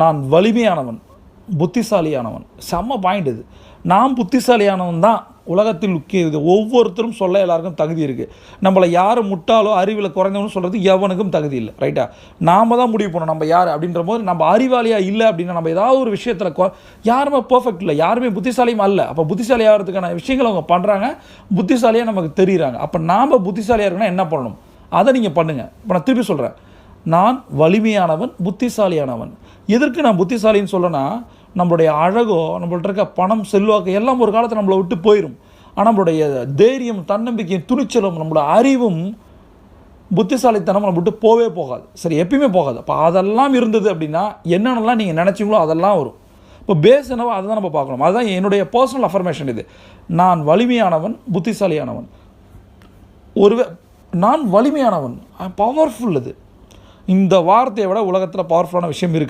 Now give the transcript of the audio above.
நான் வலிமையானவன் புத்திசாலியானவன். செம்ம பாயிண்ட் இது. நான் புத்திசாலியானவன் தான் உலகத்தில் முக்கிய இது ஒவ்வொருத்தரும் சொல்ல எல்லாருக்கும் தகுதி இருக்குது நம்மளை யார் முட்டாலோ அறிவில் குறைந்தவனு சொல்கிறது எவனுக்கும் தகுதி இல்லை. ரைட்டா நாம் தான் முடிவு பண்ணணும். நம்ம யார்? அப்படின்ற போது நம்ம அறிவாளியாக இல்லை அப்படின்னா நம்ம ஏதாவது ஒரு விஷயத்தில் யாருமே பர்ஃபெக்ட் இல்லை. யாருமே புத்திசாலியும் அல்ல. அப்போ புத்திசாலி ஆகிறதுக்கான விஷயங்கள் அவங்க பண்ணுறாங்க புத்திசாலியாக நமக்கு தெரியுறாங்க. அப்போ நாம் புத்திசாலியாக இருக்கணும்னா என்ன பண்ணணும்? அதை நீங்கள் பண்ணுங்கள் இப்போ நான் திருப்பி சொல்கிறேன் நான் வலிமையானவன் புத்திசாலியானவன். எதற்கு நான் புத்திசாலின்னு சொல்லனா நம்மளுடைய அழகோ நம்மள்ட்ட இருக்க பணம் செல்வாக்கு எல்லாம் ஒரு காலத்தில் நம்மளை விட்டு போயிடும் ஆனால் நம்மளுடைய தைரியம் தன்னம்பிக்கையும் துணிச்சலும் நம்மளோட அறிவும் புத்திசாலித்தனம் நம்ம விட்டு போவே போகாது. சரி எப்பயுமே போகாது. அப்போ அதெல்லாம் இருந்தது அப்படின்னா என்னென்னலாம் நீங்கள் நினச்சிங்களோ அதெல்லாம் வரும். இப்போ பேஸ் என்னவோ அதை தான் நம்ம பார்க்கணும். அதுதான் என்னுடைய பர்சனல் அஃபர்மேஷன் இது. நான் வலிமையானவன் புத்திசாலியானவன். ஒருவே நான் வலிமையானவன். பவர்ஃபுல் இது இந்த வார்த்தையை விட உலகத்தில் பவர்ஃபுல்லான விஷயம் இருக்குது